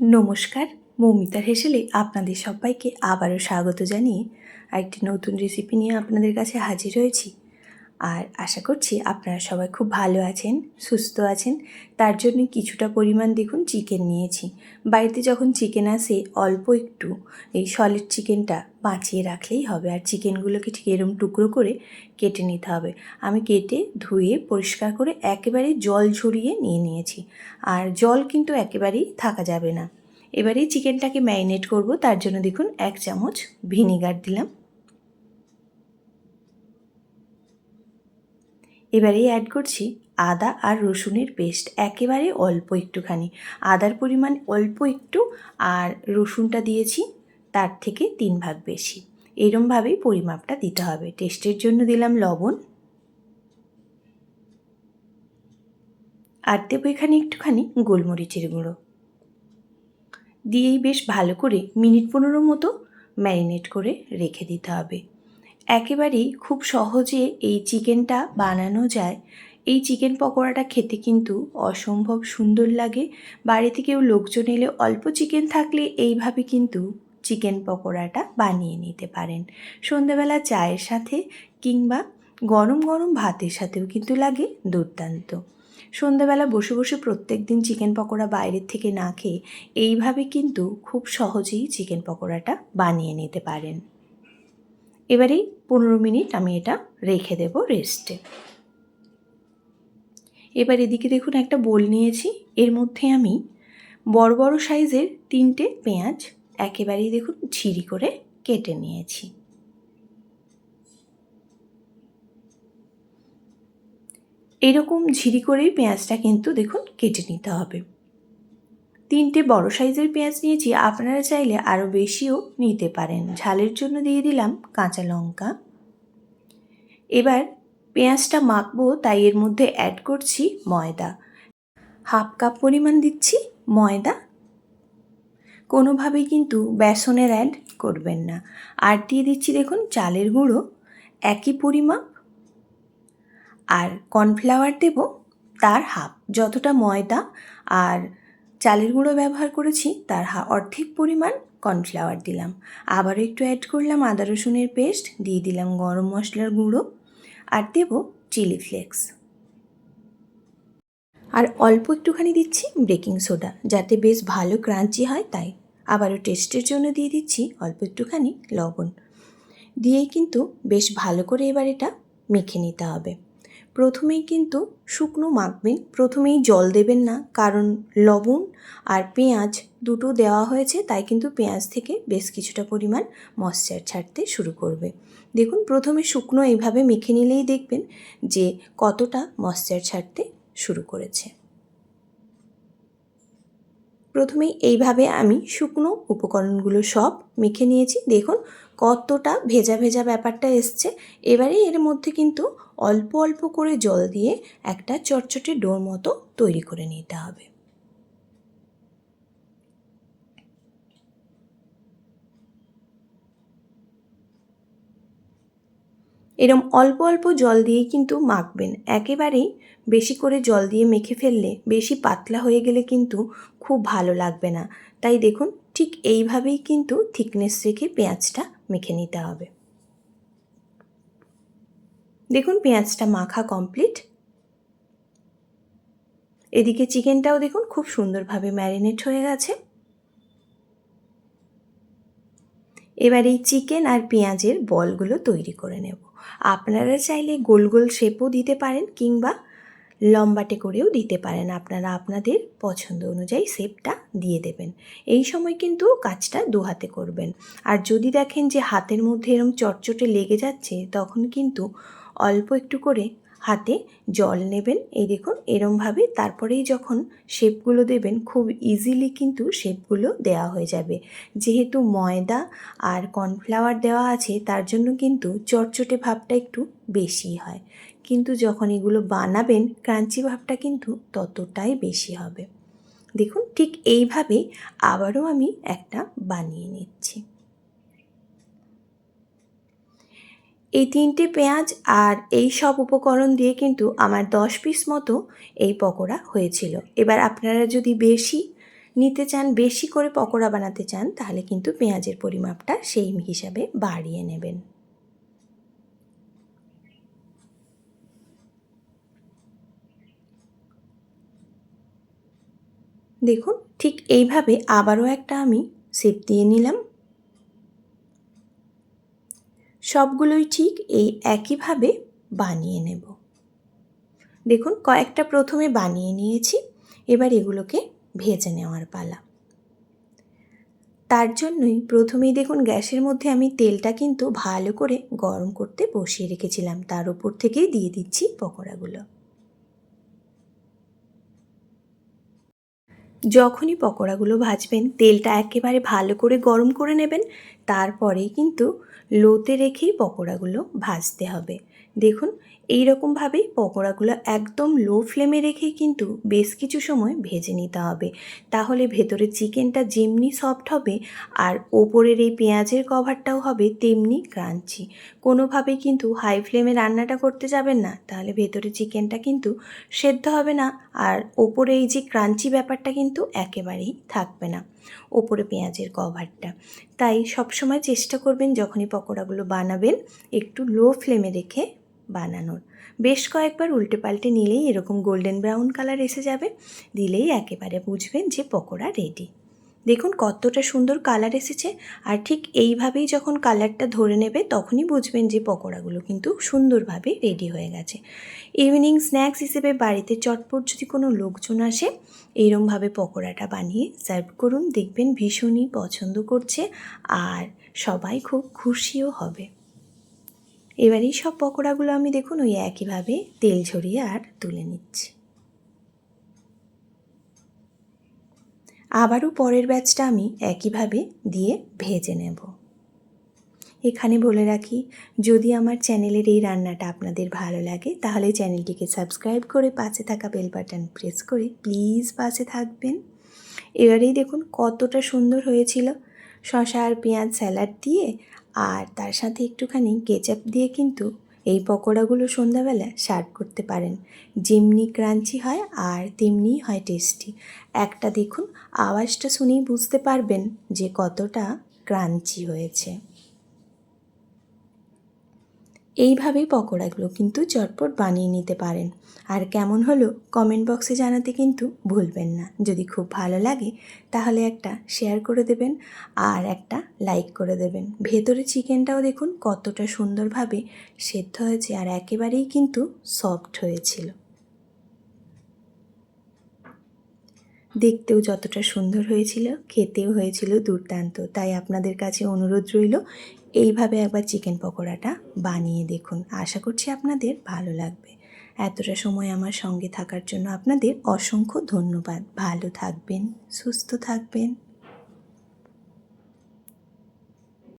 নমস্কার, মৌমিতার হেসেলে আপনাদের সবাইকে আবারও স্বাগত জানিয়ে আরেকটি নতুন রেসিপি নিয়ে আপনাদের কাছে হাজির হয়েছি। আর আশা করছি আপনারা সবাই খুব ভালো আছেন, সুস্থ আছেন। তার জন্য কিছুটা পরিমাণ দেখুন চিকেন নিয়েছি। বাড়িতে যখন চিকেন আসে, অল্প একটু এই সলিড চিকেনটা বাঁচিয়ে রাখলেই হবে। আর চিকেনগুলোকে ঠিক এরম টুকরো করে কেটে নিতে হবে। আমি কেটে ধুয়ে পরিষ্কার করে একেবারে জল ঝরিয়ে নিয়ে নিয়েছি। আর জল কিন্তু একেবারেই থাকা যাবে না। এবারে চিকেনটাকে ম্যারিনেট করব। তার জন্য দেখুন এক চামচ ভিনিগার দিলাম। এবারেই অ্যাড করছি আদা আর রসুনের পেস্ট একেবারে অল্প একটুখানি। আদার পরিমাণ অল্প একটু আর রসুনটা দিয়েছি, তার থেকে তিন ভাগ বেশি। এরমভাবেই পরিমাপটা দিতে হবে। টেস্টের জন্য দিলাম লবণ। আর দেবো এখানে একটুখানি গোলমরিচের গুঁড়ো। দিয়েই বেশ ভালো করে মিনিট পনেরো মতো ম্যারিনেট করে রেখে দিতে হবে। একেবারেই খুব সহজে এই চিকেনটা বানানো যায়। এই চিকেন পকোড়াটা খেতে কিন্তু অসম্ভব সুন্দর লাগে। বাড়িতে কেউ লোকজন এলে অল্প চিকেন থাকলে এইভাবে কিন্তু চিকেন পকোড়াটা বানিয়ে নিতে পারেন। সন্ধ্যাবেলা চায়ের সাথে কিংবা গরম গরম ভাতের সাথেও কিন্তু লাগে দুর্দান্ত। সন্ধ্যাবেলা বসে বসে প্রত্যেক দিন চিকেন পকোড়া বাইরের থেকে না খেয়ে এইভাবে কিন্তু খুব সহজেই চিকেন পকোড়াটা বানিয়ে নিতে পারেন। এবারেই পনেরো মিনিট আমি এটা রেখে দেব রেস্টে এবার এদিকে দেখুন একটা বোল নিয়েছি। এর মধ্যে আমি বড় বড় সাইজের তিনটে পেঁয়াজ একেবারেই দেখুন ঝিরি করে কেটে নিয়েছি। এরকম ঝিরি করেই পেঁয়াজটা কিন্তু দেখুন কেটে নিতে হবে। তিনটে বড় সাইজের পেঁয়াজ নিয়েছি, আপনারা চাইলে আরও বেশিও নিতে পারেন। ঝালের জন্য দিয়ে দিলাম কাঁচা লঙ্কা। এবার পেঁয়াজটা মাখবো, তাই এর মধ্যে অ্যাড করছি ময়দা। হাফ কাপ পরিমাণ দিচ্ছি ময়দা। কোনোভাবেই কিন্তু বেসনের অ্যাড করবেন না। আর দিয়ে দিচ্ছি দেখুন চালের গুঁড়ো, একই পরিমাপ। আর কর্নফ্লাওয়ার দেব তার হাফ যতটা ময়দা আর চালের গুঁড়ো ব্যবহার করেছি, তার হা অর্ধেক পরিমাণ কর্নফ্লাওয়ার দিলাম। আবারও একটু অ্যাড করলাম আদা, রসুনের পেস্ট দিয়ে দিলাম গরম মশলার গুঁড়ো, আর দেব চিলি ফ্লেক্স আর অল্প একটুখানি দিচ্ছি বেকিং সোডা যাতে বেশ ভালো ক্রাঞ্চি হয় তাই। আবারও টেস্টের জন্য দিয়ে দিচ্ছি অল্প একটুখানি লবণ। দিয়েই কিন্তু বেশ ভালো করে এবার এটা মেখে নিতে হবে। প্রথমেই কিন্তু শুকনো মাখবেন, প্রথমেই জল দেবেন না, কারণ লবণ আর পেঁয়াজ দুটো দেওয়া হয়েছে, তাই কিন্তু পেঁয়াজ থেকে বেশ কিছুটা পরিমাণ ময়শ্চার ছাড়তে শুরু করবে। দেখুন, প্রথমে শুকনো এইভাবে মেখে নিলেই দেখবেন যে কতটা ময়শ্চার ছাড়তে শুরু করেছে। প্রথমেই এইভাবে আমি শুকনো উপকরণগুলো সব মেখে নিয়েছি। দেখুন কতটা ভেজা ভেজা ব্যাপারটা এসছে, এবারে এর মধ্যে কিন্তু অল্প অল্প করে জল দিয়ে একটা চটচটে ডোর মতো তৈরি করে নিতে হবে। এরম অল্প অল্প জল দিয়েই কিন্তু মাখবেন। একেবারেই বেশি করে জল দিয়ে মেখে ফেললে বেশি পাতলা হয়ে গেলে কিন্তু খুব ভালো লাগবে না। তাই দেখুন ঠিক এইভাবেই কিন্তু থিকনেস রেখে পেঁয়াজটা মেখে নিতে হবে। দেখুন, পেঁয়াজটা মাখা কমপ্লিট এদিকে চিকেনটাও দেখুন, খুব সুন্দরভাবে ম্যারিনেট হয়ে গেছে। এবার এই চিকেন আর পেঁয়াজের বলগুলো তৈরি করে নেব। আপনারা চাইলে গোল গোল শেপও দিতে পারেন কিংবা লম্বাটে করেও দিতে পারেন। আপনারা আপনাদের পছন্দ অনুযায়ী শেপটা দিয়ে দেবেন। এই সময় কিন্তু কাজটা দু হাতে করবেন। আর যদি দেখেন যে হাতের মধ্যে এরম চটচটে লেগে যাচ্ছে, তখন কিন্তু অল্প একটু করে হাতে জল নেবেন। এই দেখুন, এরমভাবে তারপরেই যখন শেপগুলো দেবেন, খুব ইজিলি কিন্তু শেপগুলো দেওয়া হয়ে যাবে। যেহেতু ময়দা আর কর্নফ্লাওয়ার দেওয়া আছে, তার জন্য কিন্তু চটচটে ভাবটা একটু বেশি হয়। কিন্তু যখন এগুলো বানাবেন, ক্রাঞ্চি ভাবটা কিন্তু ততটাই বেশি হবে। দেখুন, ঠিক এইভাবে আবারও আমি একটা বানিয়ে নিচ্ছি। এই তিনটে পেঁয়াজ আর এই সব উপকরণ দিয়ে কিন্তু আমার দশ পিস মতো এই পকোড়া হয়েছিল। এবার আপনারা যদি বেশি নিতে চান, বেশি করে পকোড়া বানাতে চান, তাহলে কিন্তু পেঁয়াজের পরিমাপটা সেই হিসাবে বাড়িয়ে নেবেন। দেখুন, ঠিক এইভাবে আবারও একটা আমি সেপ দিয়ে নিলাম। সবগুলোই ঠিক এই একইভাবে বানিয়ে নেব। দেখুন, কয়েকটা প্রথমে বানিয়ে নিয়েছি, এবার এগুলোকে ভেজে নেওয়ার পালা। তার জন্যই প্রথমেই দেখুন, গ্যাসের মধ্যে আমি তেলটা কিন্তু ভালো করে গরম করতে বসিয়ে রেখেছিলাম। তার উপর থেকেই দিয়ে দিচ্ছি পকোড়াগুলো। যখনই পকোড়াগুলো ভাজবেন, তেলটা একেবারে ভালো করে গরম করে নেবেন, তারপরেই কিন্তু লোতে রেখেই পকোড়াগুলো ভাজতে হবে। দেখুন এই রকমভাবেই পকোড়াগুলো একদম লো ফ্লেমে রেখে কিন্তু বেশ কিছু সময় ভেজে নিতে হবে। তাহলে ভেতরে চিকেনটা যেমনি সফট হবে আর ওপরের এই পেঁয়াজের কভারটাও হবে তেমনি ক্রাঞ্চি কোনোভাবেই কিন্তু হাই ফ্লেমে রান্নাটা করতে যাবেন না, তাহলে ভেতরে চিকেনটা কিন্তু সেদ্ধ হবে না আর ওপরে এই যে ক্রাঞ্চি ব্যাপারটা কিন্তু একেবারেই থাকবে না, ওপরে পেঁয়াজের কভারটা তাই সবসময় চেষ্টা করবেন যখনই পকোড়াগুলো বানাবেন, একটু লো ফ্লেমে রেখে বানানোর। বেশ কয়েকবার উল্টে পাল্টে নিলেই এরকম গোল্ডেন ব্রাউন কালার এসে যাবে, দিলেই একেবারে বুঝবেন যে পকোড়া রেডি দেখুন কতটা সুন্দর কালার এসেছে, আর ঠিক এইভাবেই যখন কালারটা ধরে নেবে তখনই বুঝবেন যে পকোড়াগুলো কিন্তু সুন্দরভাবে রেডি হয়ে গেছে। ইভিনিং স্ন্যাক্স হিসেবে বাড়িতে চটপট যদি কোনো লোকজন আসে এইরমভাবে পকোড়াটা বানিয়ে সার্ভ করুন, দেখবেন ভীষণই পছন্দ করছে, আর সবাই খুব খুশিও হবে। এবার এই সব পকোড়াগুলো আমি দেখুন ওই একইভাবে তেল ঝরিয়ে আর তুলে নিচ্ছি। আবারও পরের ব্যাচটা আমি একইভাবে দিয়ে ভেজে নেব। এখানে বলে রাখি, যদি আমার চ্যানেলের এই রান্নাটা আপনাদের ভালো লাগে, তাহলে চ্যানেলটিকে সাবস্ক্রাইব করে পাশে থাকা বেল বাটন প্রেস করে প্লিজ পাশে থাকবেন। এবারেই দেখুন কতটা সুন্দর হয়েছিল। শশা আর পেঁয়াজ স্যালাড দিয়ে আর তার সাথে একটুখানি কেচাপ দিয়ে কিন্তু এই পকোড়াগুলো সন্ধ্যাবেলা সার্ভ করতে পারেন। যেমনি ক্রাঞ্চি হয় আর তেমনি হয় টেস্টি। একটা দেখুন, আওয়াজটা শুনেই বুঝতে পারবেন যে কতটা ক্রাঞ্চি হয়েছে। এইভাবেই পকোড়াগুলো কিন্তু চটপট বানিয়ে নিতে পারেন। আর কেমন হলো কমেন্ট বক্সে জানাতে কিন্তু ভুলবেন না। যদি খুব ভালো লাগে, তাহলে একটা শেয়ার করে দেবেন আর একটা লাইক করে দেবেন। ভেতরে চিকেনটাও দেখুন কতটা সুন্দরভাবে সেদ্ধ হয়েছে আর একেবারেই কিন্তু সফট হয়েছিল। দেখতেও যতটা সুন্দর হয়েছিল, খেতেও হয়েছিল দুর্দান্ত। তাই আপনাদের কাছে অনুরোধ রইল, এইভাবে একবার চিকেন পকোড়াটা বানিয়ে দেখুন। আশা করছি আপনাদের ভালো লাগবে। এতটা সময় আমার সঙ্গে থাকার জন্য আপনাদের অসংখ্য ধন্যবাদ। ভালো থাকবেন, সুস্থ থাকবেন।